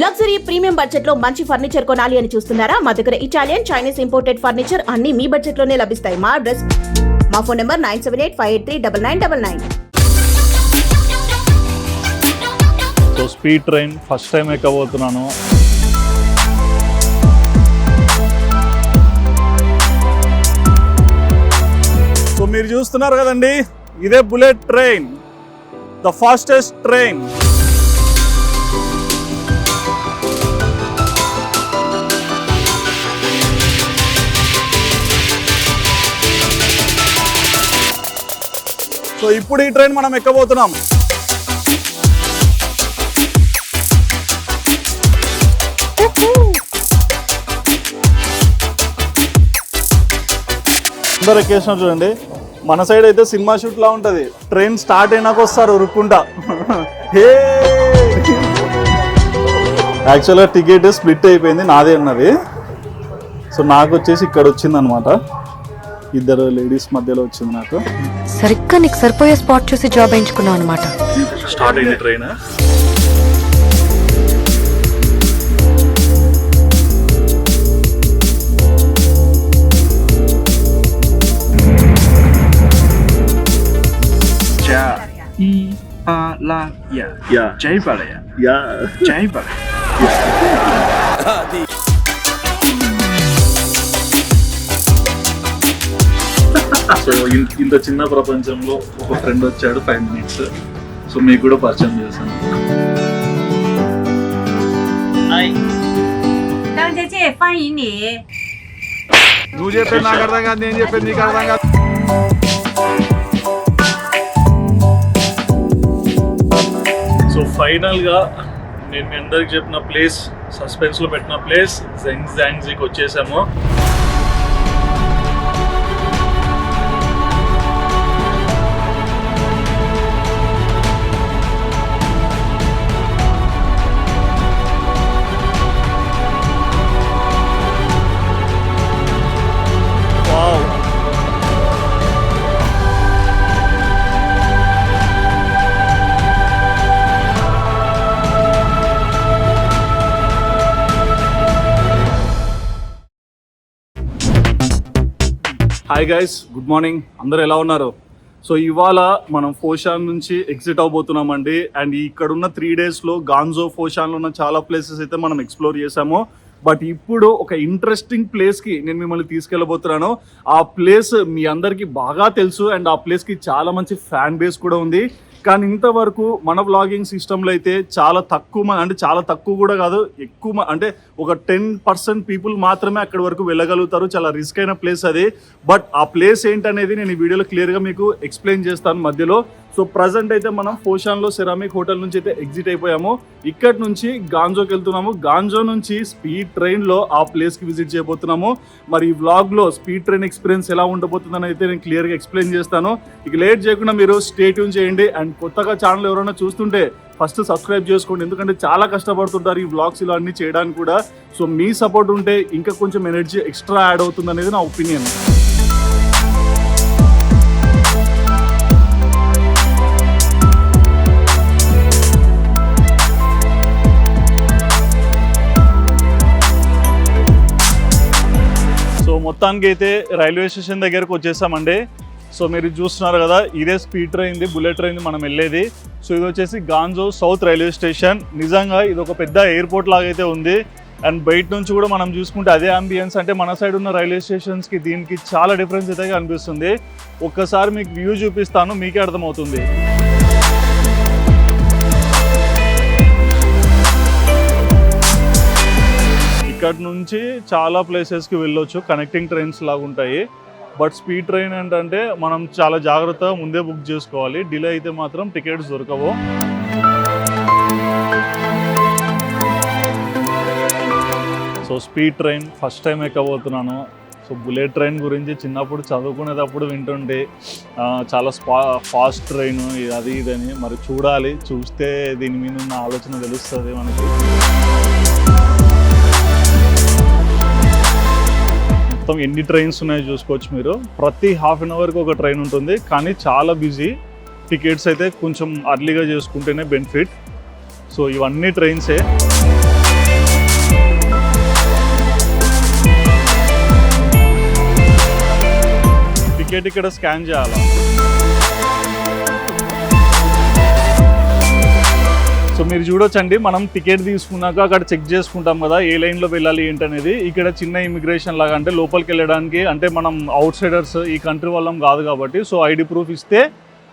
Luxury premium బడ్జెట్లో మంచి furniture కొనాలి అని చూస్తున్నారా? మా దగ్గర ఇటాలియన్ చైనీస్ ఇంపోర్టెడ్ ఫర్నిచర్ అన్ని మీ బడ్జెట్లోనే లభిస్తాయి. మా అడ్రస్ మా phone number nine seven eight five eight three double nine double nine. So speed train first time ఎక్కబోతున్నాను. So మీరు చూస్తున్నారు కదండి ఇదే bullet train the fastest train. ఇప్పుడు ఈ ట్రైన్ మనం ఎక్కబోతున్నాం? అందరు ఎక్కేసిన చూడండి. మన సైడ్ అయితే సినిమా షూట్ లా ఉంటది. ట్రైన్ స్టార్ట్ అయినాక వస్తారు ఉరుక్కుంటా. హే! యాక్చువల్గా టికెట్ స్ప్లిట్ అయిపోయింది నాదే ఉన్నది సో నాకు వచ్చేసి ఇక్కడ వచ్చింది అనమాట ఇద్దరు లేడీస్ మధ్యలో వచ్చింది నాకు సరిగ్గా నీకు సరిపోయే స్పాట్ చూసి జాబ్ ఎంచుకున్నావు అనమాట స్టార్ట్ అయింది train. Yeah. Jai Balaya. Yeah. Jai Balaya. So ఇంత చిన్న ప్రపంచంలో ఒక ఫ్రెండ్ వచ్చాడు ఫైవ్ మినిట్స్ సో మీకు కూడా పరిచయం చేశాను. నువ్వు చెప్పేది నాకు అర్థం కాదు నేను చెప్పేది నీకు అర్థం కాదు. సో ఫైనల్గా నేను మీ అందరికి చెప్పిన ప్లేస్ సస్పెన్స్లో పెట్టిన ప్లేస్ జెంగ్ జాంగ్జీకి వచ్చేసాము. హాయ్ గైస్ గుడ్ మార్నింగ్ అందరూ ఎలా ఉన్నారు? సో ఇవాళ మనం ఫోషాన్ నుంచి ఎగ్జిట్ అవబోతున్నామండి. అండ్ ఇక్కడ ఉన్న త్రీ డేస్లో గాంజో ఫోషాన్లో ఉన్న చాలా ప్లేసెస్ అయితే మనం ఎక్స్ప్లోర్ చేసాము బట్ ఇప్పుడు ఒక ఇంట్రెస్టింగ్ ప్లేస్కి నేను మిమ్మల్ని తీసుకెళ్ళబోతున్నాను. ఆ ప్లేస్ మీ అందరికీ బాగా తెలుసు. అండ్ ఆ ప్లేస్కి చాలా మంచి ఫ్యాన్ బేస్ కూడా ఉంది. కానీ ఇంతవరకు మన వ్లాగింగ్ సిస్టంలో అయితే చాలా తక్కువ అంటే చాలా తక్కువ కూడా కాదు ఎక్కువ అంటే ఒక టెన్ పర్సెంట్ పీపుల్ మాత్రమే అక్కడి వరకు వెళ్ళగలుగుతారు. చాలా రిస్క్ అయిన ప్లేస్ అది. బట్ ఆ ప్లేస్ ఏంటనేది నేను ఈ వీడియోలో క్లియర్గా మీకు ఎక్స్ప్లెయిన్ చేస్తాను మధ్యలో. సో ప్రజెంట్ అయితే మనం ఫోషాన్లో సెరామిక్ హోటల్ నుంచి అయితే ఎగ్జిట్ అయిపోయాము. ఇక్కడ నుంచి గాంజోకి వెళ్తున్నాము. గాంజో నుంచి స్పీడ్ ట్రైన్లో ఆ ప్లేస్కి విజిట్ చేయబోతున్నాము. మరి ఈ వ్లాగ్లో స్పీడ్ ట్రైన్ ఎక్స్పీరియన్స్ ఎలా ఉండబోతుందని అయితే నేను క్లియర్గా ఎక్స్ప్లెయిన్ చేస్తాను. ఇక లేట్ చేయకుండా మీరు స్టే ట్యూన్ చేయండి. అండ్ కొత్తగా ఛానల్ ఎవరైనా చూస్తుంటే ఫస్ట్ సబ్స్క్రైబ్ చేసుకోండి. ఎందుకంటే చాలా కష్టపడుతుంటారు ఈ వ్లాగ్స్ ఇలా అన్ని చేయడానికి కూడా. సో మీ సపోర్ట్ ఉంటే ఇంకా కొంచెం ఎనర్జీ ఎక్స్ట్రా యాడ్ అవుతుంది అనేది నా ఒపీనియన్ మొత్తానికి అయితే రైల్వే స్టేషన్ దగ్గరకు వచ్చేసామండి. సో మీరు చూస్తున్నారు కదా ఇదే స్పీడ్ ట్రైన్ బుల్లెట్ ట్రైన్ మనం వెళ్ళేది. సో ఇది వచ్చేసి గాంజో సౌత్ రైల్వే స్టేషన్. నిజంగా ఇది ఒక పెద్ద ఎయిర్పోర్ట్ లాగా అయితే ఉంది. అండ్ బయట నుంచి కూడా మనం చూసుకుంటే అదే అంబియన్స్ అంటే మన సైడ్ ఉన్న రైల్వే స్టేషన్స్కి దీనికి చాలా డిఫరెన్స్ అయితే కనిపిస్తుంది. ఒక్కసారి మీకు వ్యూ చూపిస్తాను మీకే అర్థమవుతుంది. ఇక్కడ నుంచి చాలా ప్లేసెస్కి వెళ్ళొచ్చు. కనెక్టింగ్ ట్రైన్స్ లాగా ఉంటాయి. బట్ స్పీడ్ ట్రైన్ ఏంటంటే మనం చాలా జాగ్రత్తగా ముందే బుక్ చేసుకోవాలి. డిలే అయితే మాత్రం టికెట్స్ దొరకవు. So speed train first time ఎక్కబోతున్నాను. So bullet train గురించి చిన్నప్పుడు చదువుకునేటప్పుడు వింటుంటే చాలా స్పా ఫాస్ట్ ట్రైన్ అది ఇదని. మరి చూడాలి. చూస్తే దీని మీద ఉన్న ఆలోచన తెలుస్తుంది మనకి. మొత్తం ఎన్ని ట్రైన్స్ ఉన్నాయో చూసుకోవచ్చు మీరు. ప్రతి హాఫ్ అన్ అవర్కి ఒక ట్రైన్ ఉంటుంది. కానీ చాలా బిజీ టికెట్స్ అయితే కొంచెం అర్లీగా చేసుకుంటేనే బెనిఫిట్ సో ఇవన్నీ ట్రైన్సే టికెట్ ఇక్కడ స్కాన్ చేయాలా? సో మీరు చూడొచ్చండి. మనం టికెట్ తీసుకున్నాక అక్కడ చెక్ చేసుకుంటాం కదా ఏ లైన్లో వెళ్ళాలి ఏంటనేది. ఇక్కడ చిన్న ఇమిగ్రేషన్ లాగా అంటే లోపలికి వెళ్ళడానికి అంటే మనం అవుట్ సైడర్స్ ఈ కంట్రీ వాళ్ళం కాదు కాబట్టి సో ఐడి ప్రూఫ్ ఇస్తే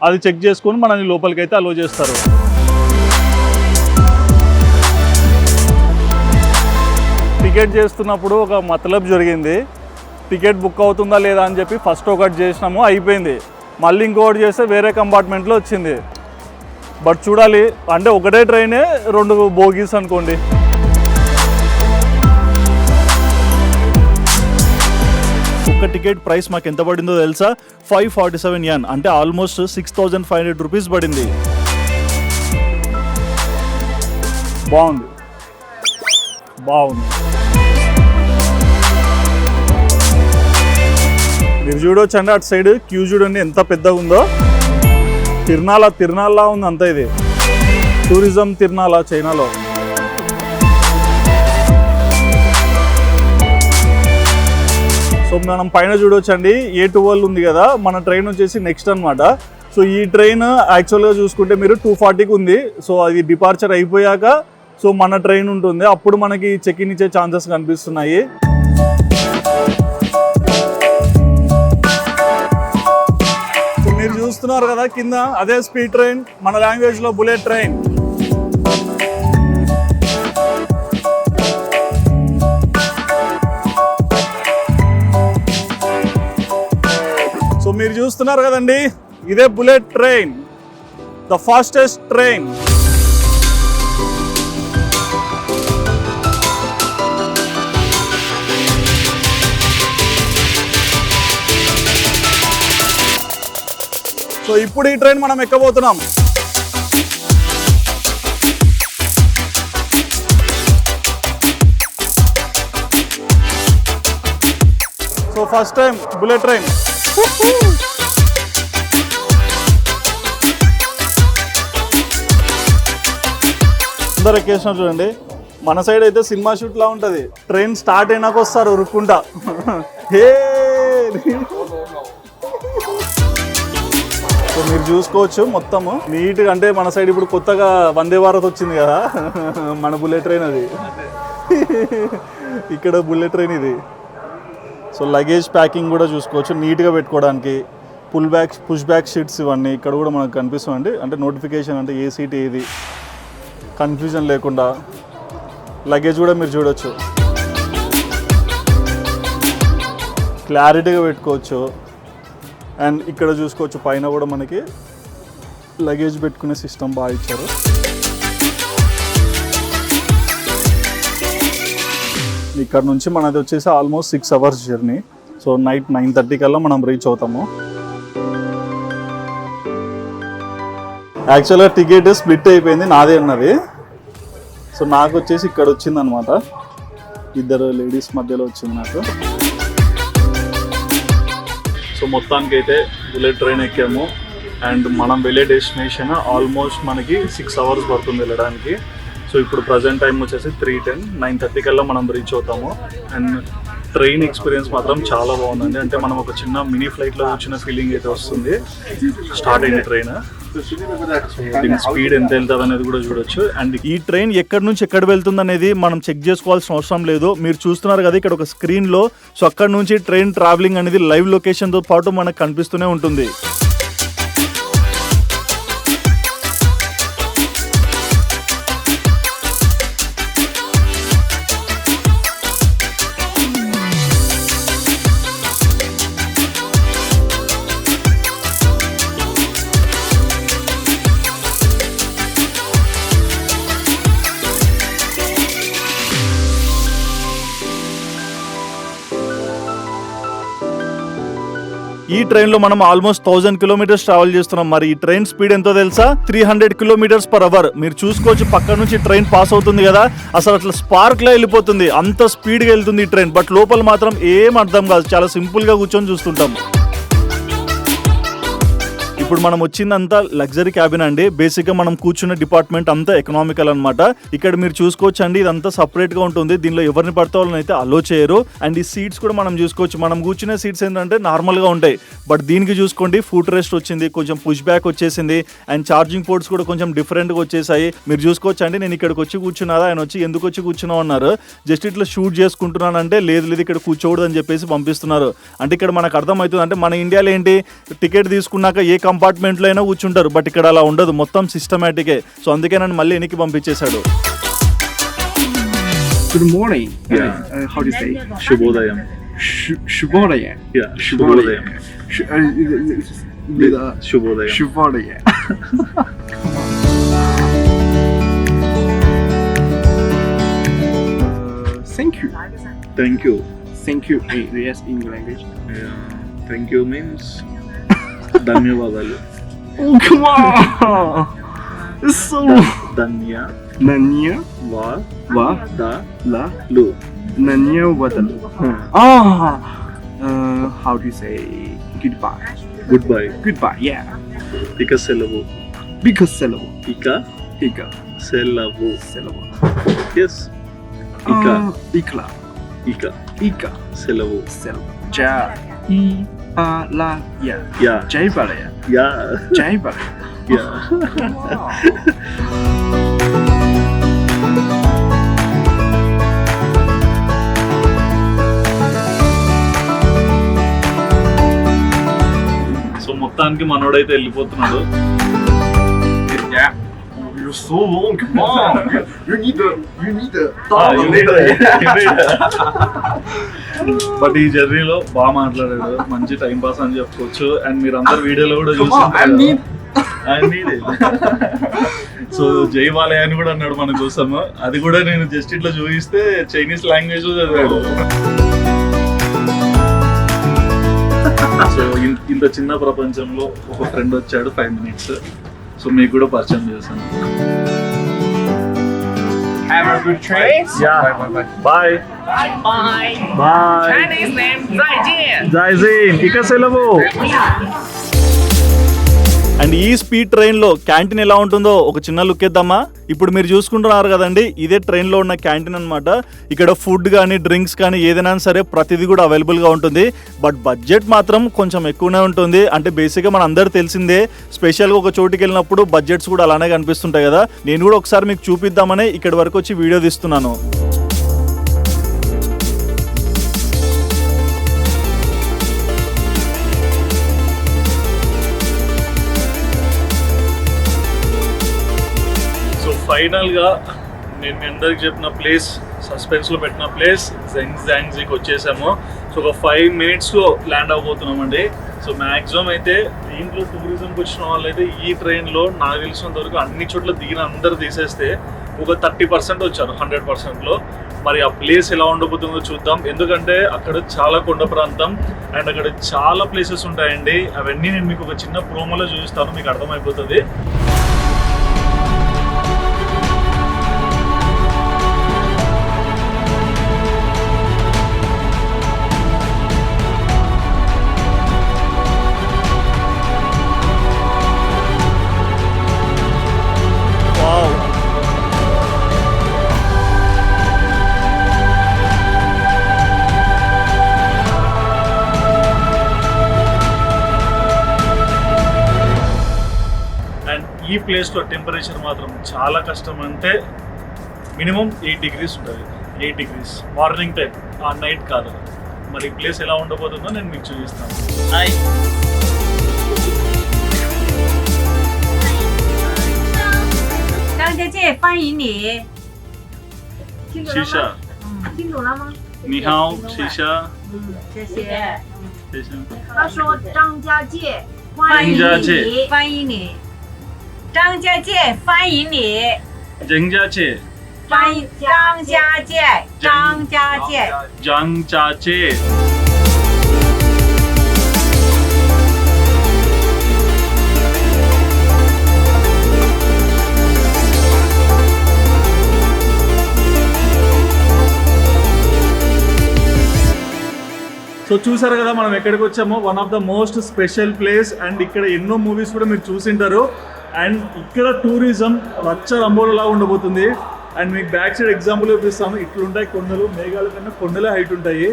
అది చెక్ చేసుకొని మనల్ని లోపలికి అయితే అలో చేస్తారు. టికెట్ చేస్తున్నప్పుడు ఒక మతలబ్ జరిగింది. టికెట్ బుక్ అవుతుందా లేదా అని చెప్పి ఫస్ట్ ఒకటి చేసినాము అయిపోయింది. మళ్ళీ ఇంకొకటి చేస్తే వేరే కంపార్ట్మెంట్లో వచ్చింది. బట్ చూడాలి. అంటే ఒకటే ట్రైనే రెండు బోగీస్ అనుకోండి. ఒక్క టికెట్ ప్రైస్ మాకు ఎంత పడిందో తెలుసా? ఫైవ్ ఫార్టీ సెవెన్ యన్ అంటే almost six thousand five hundred rupees పడింది. బాగుంది. బాగుంది. మీరు చూడొచ్చండి అటు సైడ్. క్యూ చూడండి ఎంత పెద్దగా ఉందో. తిరునాల తిరునాళ్ళ ఉంది అంతా ఇది. టూరిజం తిరునాల చైనాలో. సో మనం పైన చూడొచ్చండి. ఏ టువల్ ఉంది కదా మన ట్రైన్ వచ్చేసి నెక్స్ట్ అన్నమాట. సో ఈ ట్రైన్ యాక్చువల్గా చూసుకుంటే మీరు టూ ఫార్టీకి ఉంది. సో అది డిపార్చర్ అయిపోయాక సో మన ట్రైన్ ఉంటుంది. అప్పుడు మనకి చెక్ ఇన్ ఇచ్చే ఛాన్సెస్ కనిపిస్తున్నాయి. చూస్తున్నారు కదా కింద అదే స్పీడ్ ట్రైన్ మన లాంగ్వేజ్లో బుల్లెట్ ట్రైన్ సో మీరు చూస్తున్నారు కదండి ఇదే bullet train the fastest train so ఇప్పుడు ఈ ట్రైన్ మనం ఎక్కబోతున్నాం. So first time bullet train. అందరు ఎక్కేసిన చూడండి. మన సైడ్ అయితే సినిమా షూట్ లా ఉంటుంది. ట్రైన్ స్టార్ట్ అయినాక వస్తారు ఉరుక్కుంటా. హే! సో మీరు చూసుకోవచ్చు మొత్తము. నీట్గా అంటే మన సైడ్ ఇప్పుడు కొత్తగా వందే భారత్ వచ్చింది కదా. మన బుల్లెట్ ట్రైన్ అది. ఇక్కడ బుల్లెట్ ట్రైన్ ఇది. సో లగేజ్ ప్యాకింగ్ కూడా చూసుకోవచ్చు. నీట్గా పెట్టుకోవడానికి pull back push back sheets ఇవన్నీ ఇక్కడ కూడా మనకు కనిపిస్తుందండి అంటే నోటిఫికేషన్ అంటే ఏ సీట్ ఏది? కన్ఫ్యూజన్ లేకుండా. లగేజ్ కూడా మీరు చూడొచ్చు. క్లారిటీగా పెట్టుకోవచ్చు. అండ్ ఇక్కడ చూసుకోవచ్చు పైన కూడా మనకి లగేజ్ పెట్టుకునే సిస్టమ్ బాగా ఇచ్చారు. ఇక్కడ నుంచి మనది వచ్చేసి almost six hours journey so night nine thirty కల్లా మనం రీచ్ అవుతాము. యాక్చువల్గా టికెట్ స్ప్లిట్ అయిపోయింది నాదే ఉన్నది. సో నాకు వచ్చేసి ఇక్కడ వచ్చింది అనమాట ఇద్దరు లేడీస్ మధ్యలో వచ్చింది నాకు. సో మొత్తానికి అయితే బుల్లెట్ ట్రైన్ ఎక్కాము. అండ్ మనం వెళ్ళే డెస్టినేషన్ ఆల్మోస్ట్ మనకి సిక్స్ అవర్స్ పడుతుంది వెళ్ళడానికి. సో ఇప్పుడు ప్రజెంట్ టైం వచ్చేసి త్రీ టెన్ నైన్ థర్టీ కల్లా మనం రీచ్ అవుతాము. అండ్ ట్రైన్ ఎక్స్పీరియన్స్ మాత్రం చాలా బాగుందండి. అంటే మనం ఒక చిన్న మినీ ఫ్లైట్లో వచ్చిన ఫీలింగ్ అయితే వస్తుంది. స్టార్ట్ అయింది ట్రైన్. దీని స్పీడ్ ఎంత వెళ్తుంది అనేది కూడా చూడొచ్చు. అండ్ ఈ ట్రైన్ ఎక్కడి నుంచి ఎక్కడ వెళ్తుంది అనేది మనం చెక్ చేసుకోవాల్సిన అవసరం లేదు. మీరు చూస్తున్నారు కదా ఇక్కడ ఒక స్క్రీన్లో. సో అక్కడ నుంచి ట్రైన్ ట్రావెలింగ్ అనేది లైవ్ లొకేషన్తో పాటు మనకు కనిపిస్తూనే ఉంటుంది. ట్రైన్లో ట్రైన్లో మనం ఆల్మోస్ట్ థౌసండ్ కిలోమీటర్స్ ట్రావెల్ చేస్తున్నాం. మరి ఈ ట్రైన్ స్పీడ్ ఎంతో తెలుసా? Three hundred kilometres per hour మీరు చూసుకోవచ్చు పక్క నుంచి ట్రైన్ పాస్ అవుతుంది కదా. అసలు అట్లా స్పార్క్లో వెళ్ళిపోతుంది. అంత స్పీడ్గా వెళ్తుంది ఈ ట్రైన్ బట్ లోపల మాత్రం ఏం అర్థం కాదు. చాలా సింపుల్గా కూర్చొని చూస్తుంటాం. ఇప్పుడు మనం వచ్చిందంతా లగ్జరీ క్యాబిన్ అండి. బేసిక్గా మనం కూర్చున్న డిపార్ట్మెంట్ అంతా ఎకనామికల్ అనమాట ఇక్కడ మీరు చూసుకోవచ్చు అండి ఇదంతా సపరేట్గా ఉంటుంది. దీనిలో ఎవరిని పడితే వాళ్ళని అయితే అలో చేయరు. అండ్ ఈ సీట్స్ కూడా మనం చూసుకోవచ్చు. మనం కూర్చునే సీట్స్ ఏంటంటే నార్మల్గా ఉంటాయి. బట్ దీనికి చూసుకోండి ఫుట్ రెస్ట్ వచ్చింది కొంచెం పుష్ బ్యాక్ వచ్చేసింది. అండ్ ఛార్జింగ్ పోర్ట్స్ కూడా కొంచెం డిఫరెంట్గా వచ్చేసాయి. మీరు చూసుకోవచ్చు అండి నేను ఇక్కడికి వచ్చి కూర్చున్నారా? ఆయన వచ్చి ఎందుకు వచ్చి కూర్చున్నావు అన్నారు. జస్ట్ ఇట్లా షూట్ చేసుకుంటున్నానంటే లేదు లేదు ఇక్కడ కూర్చోకూడదు అని చెప్పేసి పంపిస్తున్నారు. అంటే ఇక్కడ మనకు అర్థమవుతుంది అంటే మన ఇండియాలో ఏంటి? టికెట్ తీసుకున్నాక ఏ కంపెనీ కంపార్ట్మెంట్లో అయినా కూర్చుంటారు బట్ ఇక్కడ అలా ఉండదు. మొత్తం సిస్టమేటికే సో అందుకే నన్ను మళ్ళీ ఎనికి పంపించేశాడు. Good morning how do say శుభోదయం శుభోదయం యా శుభోదయం శుభోదయం శుభోదయం thank you thank you thank you language thank you means Damio Babalu. Oh, come on! It's so. Dania. Nania. Wa. Wa. Da. La. Lu. Nania Wadalu. Ah! Huh. Ah. how do you say goodbye? Goodbye. Goodbye, yeah. Because syllable. Because syllable. Ika. Ika. Syllable. Syllable. Yes. Ika. Uh, ah, Ika. Ika. Ika. Syllable. Syllable. Ja. E. ikla. ఇక Ika. సెలవు Syllable. Ja. I. A. La. Ya. Yeah Jai balaya. Yeah Jai balaya. Yeah so మొత్తానికి మనోడైతే వెళ్ళిపోతున్నాడు. You're so long. Come on. you need the. You need the. But ఈ జర్నీలో బాగా మాట్లాడాడు మంచి టైం పాస్ అని చెప్పుకోవచ్చు అండ్ మీరు అందరు వీడియోలో కూడా Come on. I చూసి need. సో జై బాలయ్య అని కూడా అన్నాడు మన కోసము అది కూడా నేను జస్ట్ ఇట్లా చూపిస్తే చైనీస్ లాంగ్వేజ్ చదివాడు సో ఇంత చిన్న ప్రపంచంలో ఒక ఫ్రెండ్ వచ్చాడు ఫైవ్ మినిట్స్ సో మీకు కూడా పరిచయం చేశాను Have a good train. Yeah. Bye bye bye. Bye Bye. Bye Chinese name 再见。 జైజీన్ ఇక సెలవు And ఈ స్పీడ్ ట్రైన్లో క్యాంటీన్ ఎలా ఉంటుందో ఒక చిన్న లుక్ ఇద్దామా ఇప్పుడు మీరు చూసుకుంటున్నారు కదండి ఇదే ట్రైన్లో ఉన్న క్యాంటీన్ అనమాట ఇక్కడ ఫుడ్ కానీ డ్రింక్స్ కానీ ఏదైనా సరే ప్రతిదీ కూడా అవైలబుల్గా ఉంటుంది. బట్ బడ్జెట్ మాత్రం కొంచెం ఎక్కువనే ఉంటుంది. అంటే బేసిక్గా మన అందరు తెలిసిందే స్పెషల్గా ఒక చోటుకి వెళ్ళినప్పుడు బడ్జెట్స్ కూడా అలానే కనిపిస్తుంటాయి కదా. నేను కూడా ఒకసారి మీకు చూపిద్దామని ఇక్కడి వరకు వచ్చి వీడియో తీస్తున్నాను. ఫైనల్గా నేను మీ అందరికి చెప్పిన ప్లేస్ సస్పెన్స్లో పెట్టిన ప్లేస్ జెంగ్ జాంగ్జీకి వచ్చేసాము. సో ఒక ఫైవ్ మినిట్స్లో ల్యాండ్ అవబోతున్నామండి. సో మ్యాక్సిమం అయితే దీంట్లో టూరిజంకి వచ్చిన వాళ్ళు అయితే ఈ ట్రైన్లో నాకు తెలిసినంత వరకు అన్ని చోట్ల దిగిన అందరు తీసేస్తే ఒక థర్టీ పర్సెంట్ వచ్చారు హండ్రెడ్ పర్సెంట్లో మరి ఆ ప్లేస్ ఎలా ఉండబోతుందో చూద్దాం. ఎందుకంటే అక్కడ చాలా కొండ ప్రాంతం అండ్ అక్కడ చాలా ప్లేసెస్ ఉంటాయండి. అవన్నీ నేను మీకు ఒక చిన్న ప్రోమోలో చూపిస్తాను మీకు అర్థమైపోతుంది. ఈ ప్లేస్లో టెంపరేచర్ మాత్రం చాలా కష్టం అంటే మినిమం ఎయిట్ డిగ్రీస్ ఉంటుంది ఎయిట్ డిగ్రీస్ మార్నింగ్ టైం ఆ నైట్ కాదు మరి ఈ ప్లేస్ ఎలా ఉండబోతుందో నేను మీకు చూపిస్తాను హాయ్ 张姐姐欢迎你。听懂了 షీషా 吗？嗯，听懂了吗？ నిహావ్ షీషా 嗯，谢谢。 షీషా 他说张家界欢迎欢迎 张家界你，欢迎你。张家界欢迎你， జంగ్జాచే 欢迎张家界，张家界。 జంగ్ చాచే సో చూసారు కదా మనం ఎక్కడికి వచ్చామో one of the most special place and ఇక్కడ ఎన్నో మూవీస్ కూడా మీరు చూసింటారు అండ్ ఇక్కడ టూరిజం రచ్చ రంబోలా ఉండబోతుంది. అండ్ మీకు బ్యాక్ సైడ్ ఎగ్జాంపుల్ చూపిస్తాము ఇట్లుంటాయి కొండలు మేఘాల కన్నా కొండలే హైట్ ఉంటాయి.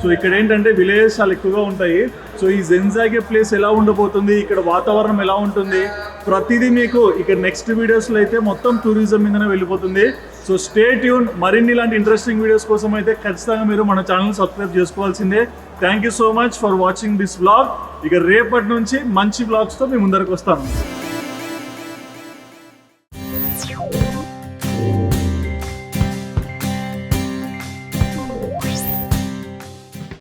సో ఇక్కడ ఏంటంటే విలేజెస్ చాలా ఎక్కువగా ఉంటాయి. సో ఈ జెన్జాగే ప్లేస్ ఎలా ఉండబోతుంది ఇక్కడ వాతావరణం ఎలా ఉంటుంది ప్రతిదీ మీకు ఇక్కడ నెక్స్ట్ వీడియోస్లో అయితే మొత్తం టూరిజం మీదనే వెళ్ళిపోతుంది. So stay tune. మరిన్ని ఇలాంటి ఇంట్రెస్టింగ్ వీడియోస్ కోసం అయితే ఖచ్చితంగా మీరు మన ఛానల్ సబ్స్క్రైబ్ చేసుకోవాల్సిందే. Thank you so much for watching this blog ఇక రేపటి నుంచి మంచి బ్లాగ్స్తో మీ ముందరకు వస్తాను.